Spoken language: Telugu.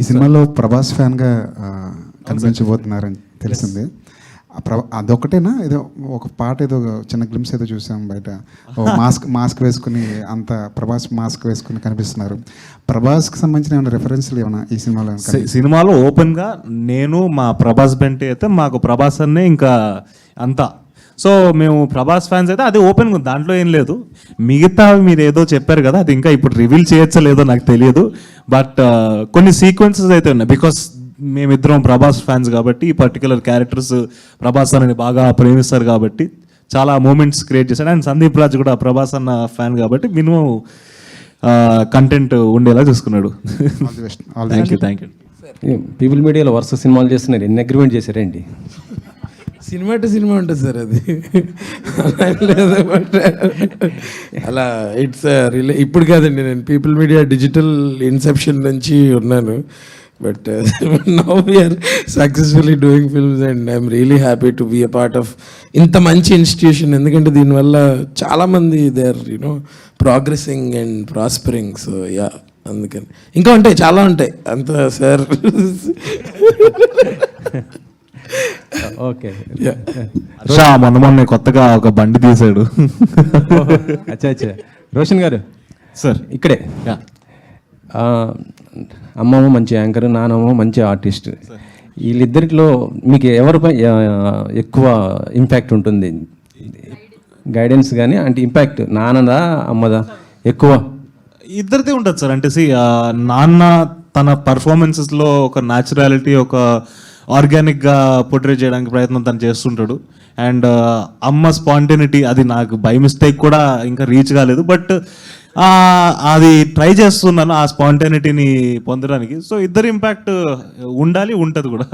ఈ సినిమాలో ప్రభాస్ ఫ్యాన్గా కనిపించబోతున్నారని తెలిసింది అదొకటేనా ఏదో ఒక పాట ఏదో చిన్న గ్లిమ్స్ ఏదో చూసాం బయట. మాస్క్ మాస్క్ వేసుకుని అంత ప్రభాస్ మాస్క్ వేసుకుని కనిపిస్తున్నారు. ప్రభాస్కి సంబంధించిన ఏమైనా రెఫరెన్స్లు ఏమైనా ఈ సినిమాలో సినిమాలో ఓపెన్గా నేను మా ప్రభాస్ బెంటే అయితే మాకు ప్రభాస్ అన్నే ఇంకా అంతా. సో మేము ప్రభాస్ ఫ్యాన్స్ అయితే అది ఓపెన్ ఉంది. దాంట్లో ఏం లేదు. మిగతా మీరు ఏదో చెప్పారు కదా అది ఇంకా ఇప్పుడు రివీల్ చేయొచ్చో లేదో నాకు తెలియదు. బట్ కొన్ని సీక్వెన్సెస్ అయితే ఉన్నాయి. బికాస్ మేమిద్దరం ప్రభాస్ ఫ్యాన్స్ కాబట్టి ఈ పర్టికులర్ క్యారెక్టర్స్ ప్రభాస్ అని బాగా ప్రేమిస్తారు కాబట్టి చాలా మూమెంట్స్ క్రియేట్ చేశాడు అండ్ సందీప్ రాజ్ కూడా ప్రభాస్ అన్న ఫ్యాన్ కాబట్టి మినిమం కంటెంట్ ఉండేలా చూసుకున్నాడు. Thank you thank you people మీడియాలో వరుస సినిమాలు చేస్తున్నారు. ఎన్ని అగ్రిమెంట్ చేశారండి? సినిమా టు సినిమా ఉంటుంది సార్ అది. అలా లేదు అలా ఇట్స్ రిలే uh, ఇప్పుడు కాదండి నేను పీపుల్ మీడియా డిజిటల్ ఇన్సెప్షన్ నుంచి ఉన్నాను. But now we are successfully doing films and I'm really happy to be a part of ఇంత మంచి ఇన్స్టిట్యూషన్ ఎందుకంటే దీనివల్ల చాలామంది they are you know progressing and prospering so yeah అందుకని. ఇంకా ఉంటాయి చాలా ఉంటాయి. అంత సార్ ఓకే. హర్ష మొన్న మొన్న కొత్తగా ఒక బండి తీసాడు. అచ్చా అచ్చా. రోషన్ గారు సార్. ఇక్కడే. ఆ, అమ్మమ్మ మంచి యాంకర్ నానమ్మ మంచి ఆర్టిస్ట్. వీళ్ళిద్దరిలో మీకు ఎవరిపై ఎక్కువ ఇంపాక్ట్ ఉంటుంది? గైడెన్స్ కానీ అంటే ఇంపాక్ట్ నాన్నదా అమ్మదా? ఎక్కువ. ఇద్దరిదే ఉంటుంది సార్. అంటే సి నాన్న తన పర్ఫార్మెన్సెస్లో ఒక న్యాచురాలిటీ ఒక ఆర్గానిక్గా పోర్ట్రే చేయడానికి ప్రయత్నం తను చేస్తుంటాడు. అండ్ uh, అమ్మ స్పాంటేనిటీ అది నాకు బై మిస్టేక్ కూడా ఇంకా రీచ్ కాలేదు. బట్ అది ట్రై చేస్తున్నాను ఆ స్పాంటేనిటీని పొందడానికి. సో ఇద్దరు ఇంపాక్ట్ ఉండాలి ఉంటుంది కూడా.